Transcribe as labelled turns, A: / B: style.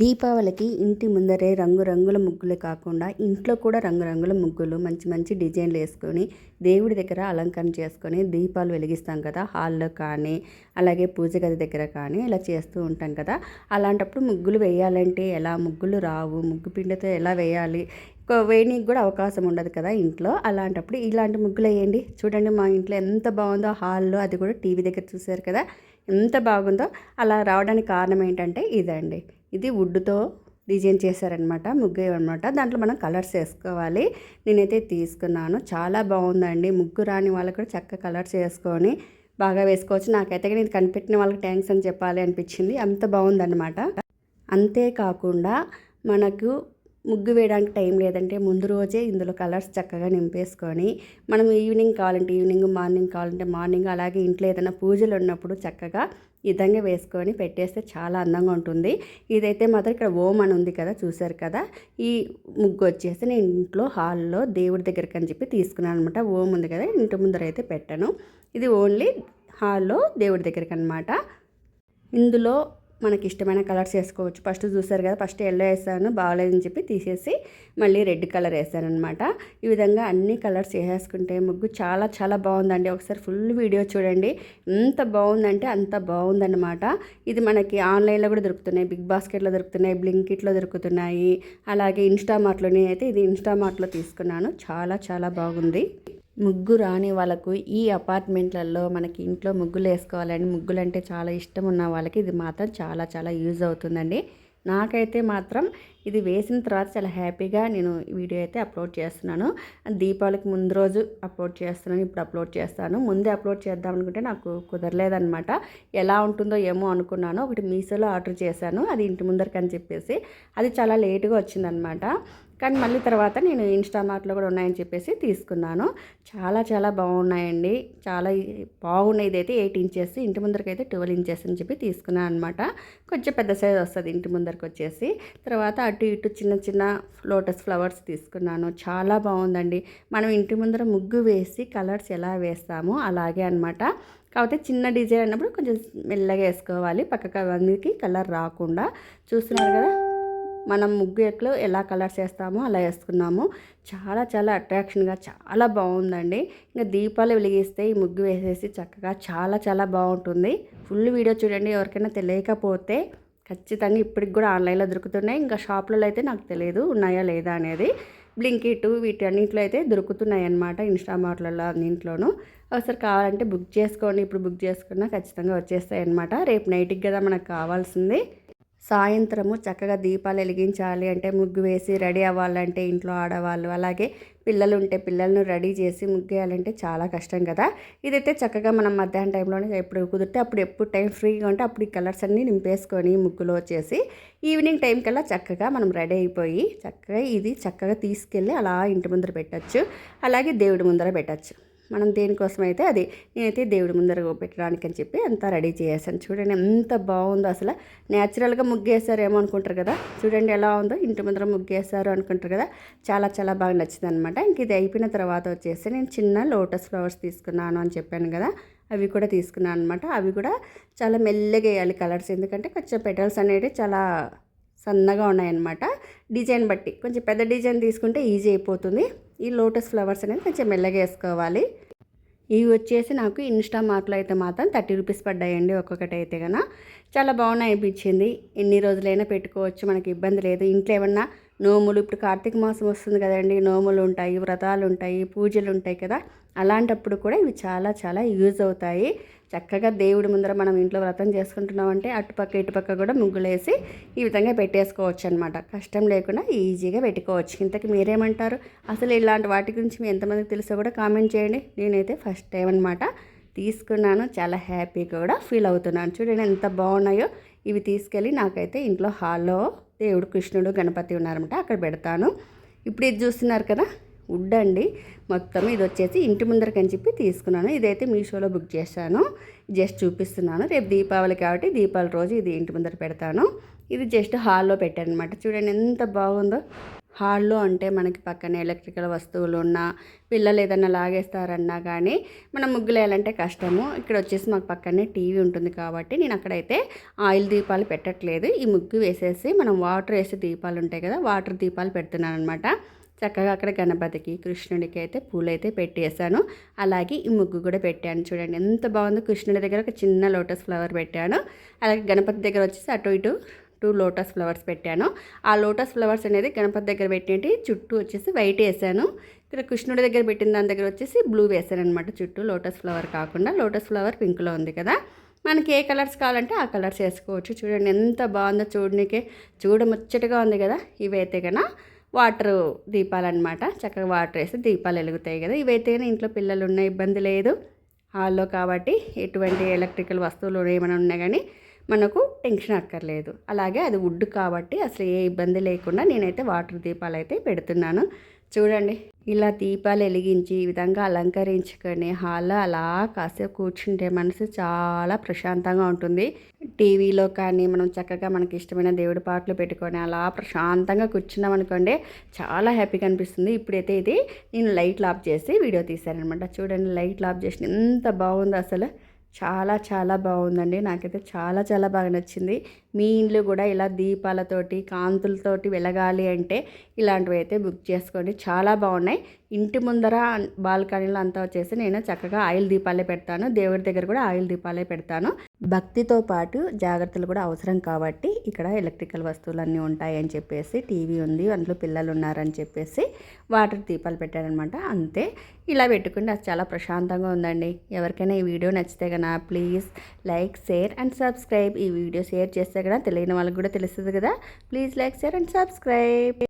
A: దీపావళికి ఇంటి ముందరే రంగురంగుల ముగ్గులు కాకుండా ఇంట్లో కూడా రంగురంగుల ముగ్గులు మంచి మంచి డిజైన్లు వేసుకొని దేవుడి దగ్గర అలంకరణ చేసుకొని దీపాలు వెలిగిస్తాం కదా హాల్లో కానీ అలాగే పూజ గది దగ్గర కానీ ఇలా చేస్తూ ఉంటాం కదా. అలాంటప్పుడు ముగ్గులు వేయాలంటే ఎలా? ముగ్గులు రావు ముగ్గు పిండితో ఎలా వేయాలి? వేయడానికి కూడా అవకాశం ఉండదు కదా ఇంట్లో. అలాంటప్పుడు ఇలాంటి ముగ్గులు వేయండి. చూడండి మా ఇంట్లో ఎంత బాగుందో హాల్లో అది కూడా టీవీ దగ్గర చూసారు కదా ఎంత బాగుందో. అలా రావడానికి కారణం ఏంటంటే ఇదండి. ఇది వుడ్తో డిజైన్ చేశారనమాట ముగ్గు అనమాట దాంట్లో మనం కలర్స్ వేసుకోవాలి. నేనైతే తీసుకున్నాను. చాలా బాగుందండి. ముగ్గు రాని వాళ్ళకి కూడా చక్కగా కలర్స్ వేసుకొని బాగా వేసుకోవచ్చు. నాకైతే నేను కనిపెట్టిన వాళ్ళకి థ్యాంక్స్ అని చెప్పాలి అనిపించింది. అంత బాగుందన్నమాట. అంతేకాకుండా మనకు ముగ్గు వేయడానికి టైం లేదంటే ముందు రోజే ఇందులో కలర్స్ చక్కగా నింపేసుకొని మనం ఈవినింగ్ కావాలంటే ఈవినింగ్ మార్నింగ్ కావాలంటే మార్నింగ్ అలాగే ఇంట్లో ఏదైనా పూజలు ఉన్నప్పుడు చక్కగా విధంగా వేసుకొని పెట్టేస్తే చాలా అందంగా ఉంటుంది. ఇదైతే మాత్రం ఇక్కడ ఓం అని ఉంది కదా చూశారు కదా? ఈ ముగ్గు వచ్చేసి నేను ఇంట్లో హాల్లో దేవుడి దగ్గరికి అని చెప్పి తీసుకున్నాను అనమాట ఓం ఉంది కదా ఇంటి ముందర అయితే పెట్టాను. ఇది ఓన్లీ హాల్లో దేవుడి దగ్గరికి అనమాట ఇందులో మనకి ఇష్టమైన కలర్స్ వేసుకోవచ్చు. ఫస్ట్ చూసారు కదా ఫస్ట్ ఎల్లో వేసాను బాగాలేదని చెప్పి తీసేసి మళ్ళీ రెడ్ కలర్ వేసాను అనమాట ఈ విధంగా అన్ని కలర్స్ వేసేసుకుంటే ముగ్గు చాలా చాలా బాగుందండి. ఒకసారి ఫుల్ వీడియో చూడండి. ఎంత బాగుందంటే అంత బాగుందన్నమాట. ఇది మనకి ఆన్లైన్లో కూడా దొరుకుతున్నాయి. బిగ్ బాస్కెట్లో దొరుకుతున్నాయి బ్లింకిట్లో దొరుకుతున్నాయి. అలాగే ఇన్స్టామార్ట్లోనే అయితే ఇది ఇన్స్టామార్ట్లో తీసుకున్నాను. చాలా చాలా బాగుంది. ముగ్గు రాని వాళ్ళకు ఈ అపార్ట్మెంట్లలో మనకి ఇంట్లో ముగ్గులు వేసుకోవాలని ముగ్గులు అంటే చాలా ఇష్టం ఉన్న వాళ్ళకి ఇది మాత్రం చాలా చాలా యూజ్ అవుతుందండి. నాకైతే మాత్రం ఇది వేసిన తర్వాత చాలా హ్యాపీగా నేను వీడియో అయితే అప్లోడ్ చేస్తున్నాను. దీపావళికి ముందు రోజు అప్లోడ్ చేస్తున్నాను ఇప్పుడు అప్లోడ్ చేస్తాను. ముందే అప్లోడ్ చేద్దాం అనుకుంటే నాకు కుదరలేదనమాట ఎలా ఉంటుందో ఏమో అనుకున్నాను. ఒకటి మీషోలో ఆర్డర్ చేశాను. అది ఇంటి ముందరికి అని చెప్పేసి. అది చాలా లేటుగా వచ్చిందనమాట కానీ మళ్ళీ తర్వాత నేను ఇన్స్టామార్ట్లో కూడా ఉన్నాయని చెప్పేసి తీసుకున్నాను. చాలా చాలా బాగున్నాయండి. చాలా బాగున్నాయి ఇదైతే ఎయిట్ ఇంచెస్ ఇంటి ముందరకైతే ట్వెల్వ్ ఇంచెస్ అని చెప్పి తీసుకున్నాను అనమాట కొంచెం పెద్ద సైజ్ వస్తుంది ఇంటి ముందరకు వచ్చేసి. తర్వాత అటు ఇటు చిన్న చిన్న లోటస్ ఫ్లవర్స్ తీసుకున్నాను. చాలా బాగుందండి. మనం ఇంటి ముందర ముగ్గు వేసి కలర్స్ ఎలా వేస్తామో అలాగే అనమాట కాకపోతే చిన్న డిజైన్ అన్నప్పుడు కొంచెం మెల్లగా వేసుకోవాలి. పక్కకు అవన్నీ కలర్ రాకుండా. చూస్తున్నారు కదా? మనం ముగ్గు ఎట్లు ఎలా కలర్స్ వేస్తామో అలా వేసుకున్నాము చాలా చాలా అట్రాక్షన్గా చాలా బాగుందండి. ఇంకా దీపాలు వెలిగిస్తే ఈ ముగ్గు వేసేసి చక్కగా చాలా చాలా బాగుంటుంది. ఫుల్ వీడియో చూడండి ఎవరికైనా తెలియకపోతే ఖచ్చితంగా ఇప్పటికి కూడా ఆన్లైన్లో దొరుకుతున్నాయి. ఇంకా షాప్లలో అయితే నాకు తెలియదు ఉన్నాయా లేదా అనేది. బ్లింకిట్ వీటన్నింటిలో అయితే దొరుకుతున్నాయి అన్నమాట ఇన్స్టామార్ట్లలో అన్నింట్లోనూ. ఒకసారి కావాలంటే బుక్ చేసుకోండి. ఇప్పుడు బుక్ చేసుకున్నా ఖచ్చితంగా వచ్చేస్తాయి అనమాట రేపు నైట్కి కదా మనకు కావాల్సింది. సాయంత్రము చక్కగా దీపాలు వెలిగించాలి అంటే ముగ్గు వేసి రెడీ అవ్వాలంటే ఇంట్లో ఆడవాళ్ళు అలాగే పిల్లలు ఉంటే పిల్లలను రెడీ చేసి ముగ్గేయాలంటే చాలా కష్టం కదా. ఇదైతే చక్కగా మనం మధ్యాహ్నం టైంలోనే ఎప్పుడు కుదిరితే అప్పుడు ఎప్పుడు టైం ఫ్రీగా ఉంటే అప్పుడు ఈ కలర్స్ అన్నీ నింపేసుకొని ముగ్గులో వచ్చేసి ఈవినింగ్ టైం కల్లా చక్కగా మనం రెడీ అయిపోయి చక్కగా ఇది చక్కగా తీసుకెళ్ళి అలా ఇంటి ముందర పెట్టచ్చు అలాగే దేవుడి ముందర పెట్టచ్చు. మనం దేనికోసం అయితే అది నేనైతే దేవుడి ముందర పెట్టడానికి అని చెప్పి అంతా రెడీ చేసాను చూడండి ఎంత బాగుందో అసలు. న్యాచురల్గా ముగ్గేసారేమో అనుకుంటారు కదా. చూడండి ఎలా ఉందో. ఇంటి ముందర ముగ్గేసారు అనుకుంటారు కదా. చాలా చాలా బాగా నచ్చింది అనమాట ఇంక ఇది అయిపోయిన తర్వాత వచ్చేసి నేను చిన్న లోటస్ ఫ్లవర్స్ తీసుకున్నాను అని చెప్పాను కదా. అవి కూడా తీసుకున్నాను అనమాట అవి కూడా చాలా మెల్లగా వేయాలి కలర్స్. ఎందుకంటే కొంచెం పెటల్స్ అనేవి చాలా సన్నగా ఉన్నాయన్నమాట. డిజైన్ బట్టి. కొంచెం పెద్ద డిజైన్ తీసుకుంటే ఈజీ అయిపోతుంది. ఈ లోటస్ ఫ్లవర్స్ అనేది కొంచెం మెల్లగా వేసుకోవాలి. ఇవి వచ్చేసి నాకు ఇన్స్టా మార్ట్లో అయితే మాత్రం థర్టీ రూపీస్ పడ్డాయండి ఒక్కొక్కటి అయితే కన చాలా బాగున్నాయి అనిపించింది. ఎన్ని రోజులైనా పెట్టుకోవచ్చు మనకి ఇబ్బంది లేదు. ఇంట్లో ఏమన్నా నోములు ఇప్పుడు కార్తీక మాసం వస్తుంది కదండి నోములు ఉంటాయి వ్రతాలు ఉంటాయి పూజలు ఉంటాయి కదా. అలాంటప్పుడు కూడా ఇవి చాలా చాలా యూజ్ అవుతాయి. చక్కగా దేవుడి ముందర మనం ఇంట్లో వ్రతం చేసుకుంటున్నామంటే అటుపక్క ఇటుపక్క కూడా ముగ్గులేసి ఈ విధంగా పెట్టేసుకోవచ్చు అనమాట కష్టం లేకుండా ఈజీగా పెట్టుకోవచ్చు. ఇంతకు మీరేమంటారు? అసలు ఇలాంటి వాటి గురించి మీ ఎంతమందికి తెలుసో కూడా కామెంట్ చేయండి. నేనైతే ఫస్ట్ టైం అనమాట తీసుకున్నాను. చాలా హ్యాపీగా కూడా ఫీల్ అవుతున్నాను. చూడండి ఎంత బాగున్నాయో. ఇవి తీసుకెళ్ళి నాకైతే ఇంట్లో హాల్లో దేవుడు కృష్ణుడు గణపతి ఉన్నారన్నమాట. అక్కడ పెడతాను. ఇప్పుడు ఇది చూస్తున్నారు కదా? వుడ్ అండి మొత్తం ఇది వచ్చేసి ఇంటి ముందరకని చెప్పి తీసుకున్నాను. ఇదైతే మీషోలో బుక్ చేశాను. జస్ట్ చూపిస్తున్నాను. రేపు దీపావళి కాబట్టి దీపావళి రోజు ఇది ఇంటి ముందర పెడతాను. ఇది జస్ట్ హాల్లో పెట్టాను అనమాట చూడండి ఎంత బాగుందో. హాల్లో అంటే మనకి పక్కన ఎలక్ట్రికల్ వస్తువులు ఉన్నా పిల్లలు ఏదైనా లాగేస్తారన్నా కానీ మనం ముగ్గులు వేయాలంటే కష్టము. ఇక్కడ వచ్చేసి మాకు పక్కనే టీవీ ఉంటుంది కాబట్టి నేను అక్కడైతే ఆయిల్ దీపాలు పెట్టట్లేదు. ఈ ముగ్గు వేసేసి మనం వాటర్ వేసే దీపాలు ఉంటాయి కదా వాటర్ దీపాలు పెడుతున్నాను అనమాట చక్కగా అక్కడ గణపతికి కృష్ణుడికి అయితే పూలైతే పెట్టేశాను. అలాగే ఈ ముగ్గు కూడా పెట్టాను. చూడండి ఎంత బాగుందో. కృష్ణుడి దగ్గర ఒక చిన్న లోటస్ ఫ్లవర్ పెట్టాను. అలాగే గణపతి దగ్గర వచ్చేసి అటు ఇటు టూ లోటస్ ఫ్లవర్స్ పెట్టాను. ఆ లోటస్ ఫ్లవర్స్ అనేది గణపతి దగ్గర పెట్టేటి చుట్టూ వచ్చేసి వైట్ వేసాను. ఇక్కడ కృష్ణుడి దగ్గర పెట్టిన దాని దగ్గర వచ్చేసి బ్లూ వేసాను అనమాట చుట్టూ లోటస్ ఫ్లవర్ కాకుండా లోటస్ ఫ్లవర్ పింక్లో ఉంది కదా. మనకి ఏ కలర్స్ కావాలంటే ఆ కలర్స్ వేసుకోవచ్చు. చూడండి ఎంత బాగుందో. చూడనికే చూడముచ్చటగా ఉంది కదా. ఇవైతే కన్నా వాటర్ దీపాలన్నమాట. చక్కగా వాటర్ వేస్తే దీపాలు వెలుగుతాయి కదా. ఇవైతే ఇంట్లో పిల్లలు ఉన్న ఇబ్బంది లేదు. హాల్లో కాబట్టి ఎటువంటి ఎలక్ట్రికల్ వస్తువులు ఏమైనా ఉన్నా కానీ మనకు టెన్షన్ అక్కర్లేదు. అలాగే అది వుడ్ కాబట్టి అసలు ఏ ఇబ్బంది లేకుండా నేనైతే వాటర్ దీపాలు అయితే పెడుతున్నాను. చూడండి. ఇలా దీపాలు వెలిగించి ఈ విధంగా అలంకరించుకొని హాల్లో అలా కాసేపు కూర్చుంటే మనసు చాలా ప్రశాంతంగా ఉంటుంది. టీవీలో కానీ మనం చక్కగా మనకి ఇష్టమైన దేవుడి పాటలు పెట్టుకొని అలా ప్రశాంతంగా కూర్చున్నాం అనుకోండి చాలా హ్యాపీగా అనిపిస్తుంది. ఇప్పుడైతే ఇది నేను లైట్ ఆఫ్ చేసి వీడియో తీశానమాట చూడండి లైట్ ఆఫ్ చేసిన ఎంత బాగుంది అసలు. చాలా చాలా బాగుందండి. నాకైతే చాలా చాలా బాగా నచ్చింది. మీ ఇండ్లు కూడా ఇలా దీపాలతోటి కాంతులతోటి వెలగాలి అంటే ఇలాంటివి అయితే బుక్ చేసుకోండి. చాలా బాగున్నాయి. ఇంటి ముందర బాల్కనీలో అంతా వచ్చేసి నేను చక్కగా ఆయిల్ దీపాలే పెడతాను. దేవుడి దగ్గర కూడా ఆయిల్ దీపాలే పెడతాను. భక్తితో పాటు జాగ్రత్తలు కూడా అవసరం కాబట్టి ఇక్కడ ఎలక్ట్రికల్ వస్తువులన్నీ ఉంటాయి అని చెప్పేసి టీవీ ఉంది అందులో పిల్లలు ఉన్నారని చెప్పేసి వాటర్ దీపాలు పెట్టారనమాట. అంతే. ఇలా పెట్టుకుంటే అది చాలా ప్రశాంతంగా ఉందండి. ఎవరికైనా ఈ వీడియో నచ్చితే కదా please like share and subscribe. ఈ వీడియో షేర్ చేస్తే కదా తెలియని వాళ్ళకి కూడా తెలుస్తుంది కదా. Please like share and subscribe.